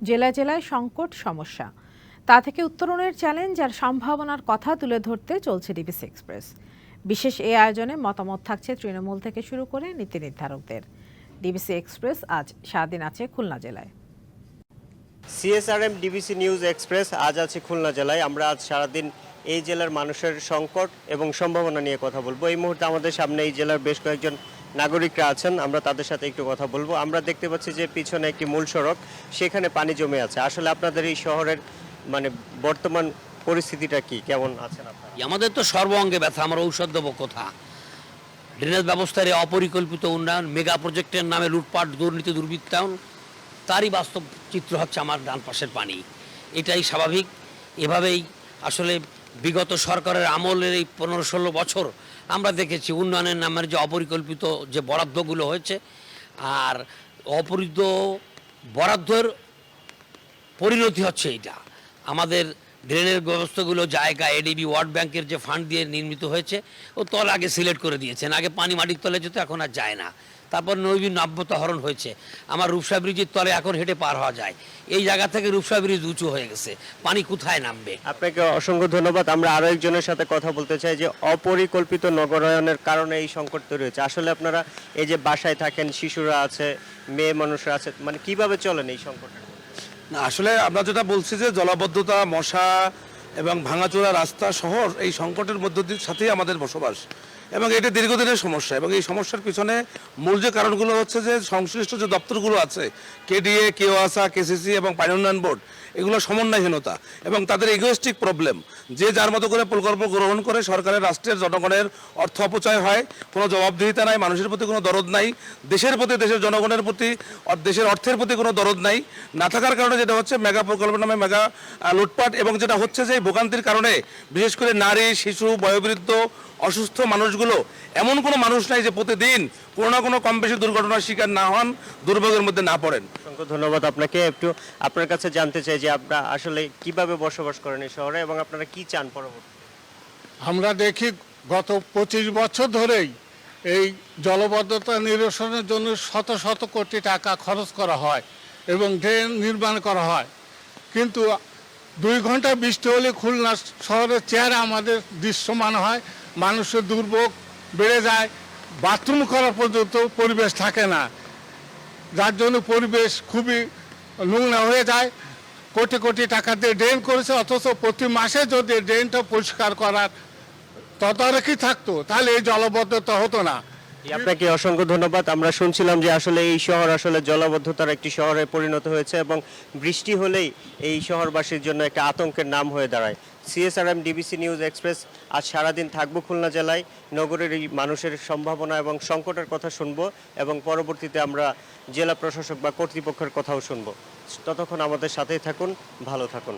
জেলায় জেলায় সংকট সমস্যা। তা থেকে উত্তরণের চ্যালেঞ্জ আর সম্ভাবনার কথা তুলে ধরতে চলছে ডিবিসি এক্সপ্রেস বিশেষ এই আয়োজনে মতামত থাকছে তৃণমূল থেকে শুরু করে নীতি নির্ধারকদের। ডিবিসি এক্সপ্রেস আজ সারাদিন আছে খুলনা জেলায়। সিএসআরএম ডিবিসি নিউজ এক্সপ্রেস আজ আছে খুলনা জেলায়। আমরা আজ সারাদিন এই জেলার মানুষের সংকট এবং সম্ভাবনা নিয়ে কথা বলব। এই মুহূর্তে আমাদের সামনে এই জেলার বেশ কয়েকজন নাগরিকরা আছেন, আমরা তাদের সাথে একটু কথা বলব। আমরা দেখতে পাচ্ছি যে পিছনে একটি মূল সড়ক, সেখানে পানি জমে আছে। আসলে আপনাদের এই শহরের মানে বর্তমান পরিস্থিতিটা কি? কেমন আছেন আপনারা? আমাদের তো সর্বাঙ্গে ব্যথা, আমার ঔষধ দেবো কোথা? ড্রেনেজ ব্যবস্থার এই অপরিকল্পিত উন্নয়ন, মেগা প্রজেক্টের নামে লুটপাট, দুর্নীতি, দুর্বৃত্তায়ন, তারই বাস্তব চিত্র হচ্ছে আমার ডান পাশের পানি। এটাই স্বাভাবিক। এভাবেই আসলে বিগত সরকারের আমলের এই পনেরো ষোলো বছর আমরা দেখেছি উন্নয়নের নামের যে অপরিকল্পিত যে বরাদ্দগুলো হয়েছে আর অপরিত বরাদ্দের পরিণতি হচ্ছে এটা আমাদের ড্রেনের ব্যবস্থাগুলো জায়গা এডিবি ওয়ার্ল্ড ব্যাংকের যে ফান্ড দিয়ে নির্মিত হয়েছে, ও তল আগে সিলেক্ট করে দিয়েছেন। আগে পানি মাটির তলে যেত, এখন আর যায় না। তারপর নৈবিন নাব্যতা হরণ হয়েছে। আমার রূপসা ব্রিজের তলে এখন হেঁটে পার হওয়া যায়। এই জায়গা থেকে রূপসা ব্রিজ উঁচু হয়ে গেছে। পানি কোথায় নামবে? আপনাকে অসংখ্য ধন্যবাদ। আমরা আরও একজনের সাথে কথা বলতে চাই যে অপরিকল্পিত নগরায়নের কারণে এই সংকট তৈরি হয়েছে। আসলে আপনারা এই যে বাসায় থাকেন শিশুরা আছে মেয়ে মানুষরা আছে মানে কীভাবে চলেন এই সংকটের না আসলে আমরা যেটা বলছি যে জলাবদ্ধতা মশা এবং ভাঙাচোরা রাস্তা শহর এই সংকটের মধ্য দিয়ে সাথেই আমাদের বসবাস। এবং এটা দীর্ঘদিনের সমস্যা। এবং এই সমস্যার পিছনে মূল যে কারণগুলো হচ্ছে যে সংশ্লিষ্ট যে দপ্তরগুলো আছে, কেডিএ, কেওয়াসা, কেসিসি এবং পানি উন্নয়ন বোর্ড, এগুলো সমন্বয়হীনতা এবং তাদের ইগোয়েস্টিক প্রবলেম যে যার মতো করে প্রকল্প গ্রহণ করে সরকারের, রাষ্ট্রের, জনগণের অর্থ অপচয় হয়, কোনো জবাবদিহিতা নাই, মানুষের প্রতি কোনো দরদ নাই, দেশের প্রতি, দেশের জনগণের প্রতি দেশের অর্থের প্রতি কোনো দরদ নাই, না থাকার কারণে যেটা হচ্ছে মেগা প্রকল্প নামে মেগা লুটপাট এবং যেটা হচ্ছে যে ভোগান্তির কারণে, বিশেষ করে নারী, শিশু, বয়োবৃদ্ধ অসুস্থ মানুষগুলো এমন কোনো মানুষ নাই যে প্রতিদিন কোনো না কোনো কম বেশি দুর্ঘটনার শিকার না হন দুর্ভোগের মধ্যে না পড়েন। অসংখ্য ধন্যবাদ আপনাকে। একটু আপনার কাছে জানতে চাই যে আপনারা আসলে কীভাবে বসবাস করেন এই শহরে এবং আপনারা কি চান পরবর্তী? আমরা দেখি গত পঁচিশ বছর ধরেই এই জলবদ্ধতা নিরসনের জন্য শত শত কোটি টাকা খরচ করা হয় এবং ড্রেন নির্মাণ করা হয়। কিন্তু দুই ঘণ্টা বৃষ্টি হলে খুলনা শহরের চেহারা আমাদের দৃশ্যমান হয়। মানুষের দুর্ভোগ বেড়ে যায় বাথরুম করা পর্যন্ত পরিবেশ থাকে না। যার জন্য পরিবেশ খুবই নোংরা হয়ে যায়। কোটি কোটি টাকা দিয়ে ড্রেন করেছে, অথচ প্রতি মাসে যদি ড্রেনটা পরিষ্কার করার তদারকি থাকতো, তাহলে এই জলবদ্ধতা হতো না। আপনাকে অসংখ্য ধন্যবাদ। আমরা শুনছিলাম যে আসলে এই শহর আসলে জলাবদ্ধতার একটি শহরে পরিণত হয়েছে এবং বৃষ্টি হলেই এই শহরবাসীর জন্য একটা আতঙ্কের নাম হয়ে দাঁড়ায়। সিএসআরএম ডিবিসি নিউজ এক্সপ্রেস আজ সারাদিন থাকব খুলনা জেলায়। নগরের এই মানুষের সম্ভাবনা এবং সংকটের কথা শুনব এবং পরবর্তীতে আমরা জেলা প্রশাসক বা কর্তৃপক্ষের কথাও শুনব। ততক্ষণ আমাদের সাথেই থাকুন, ভালো থাকুন।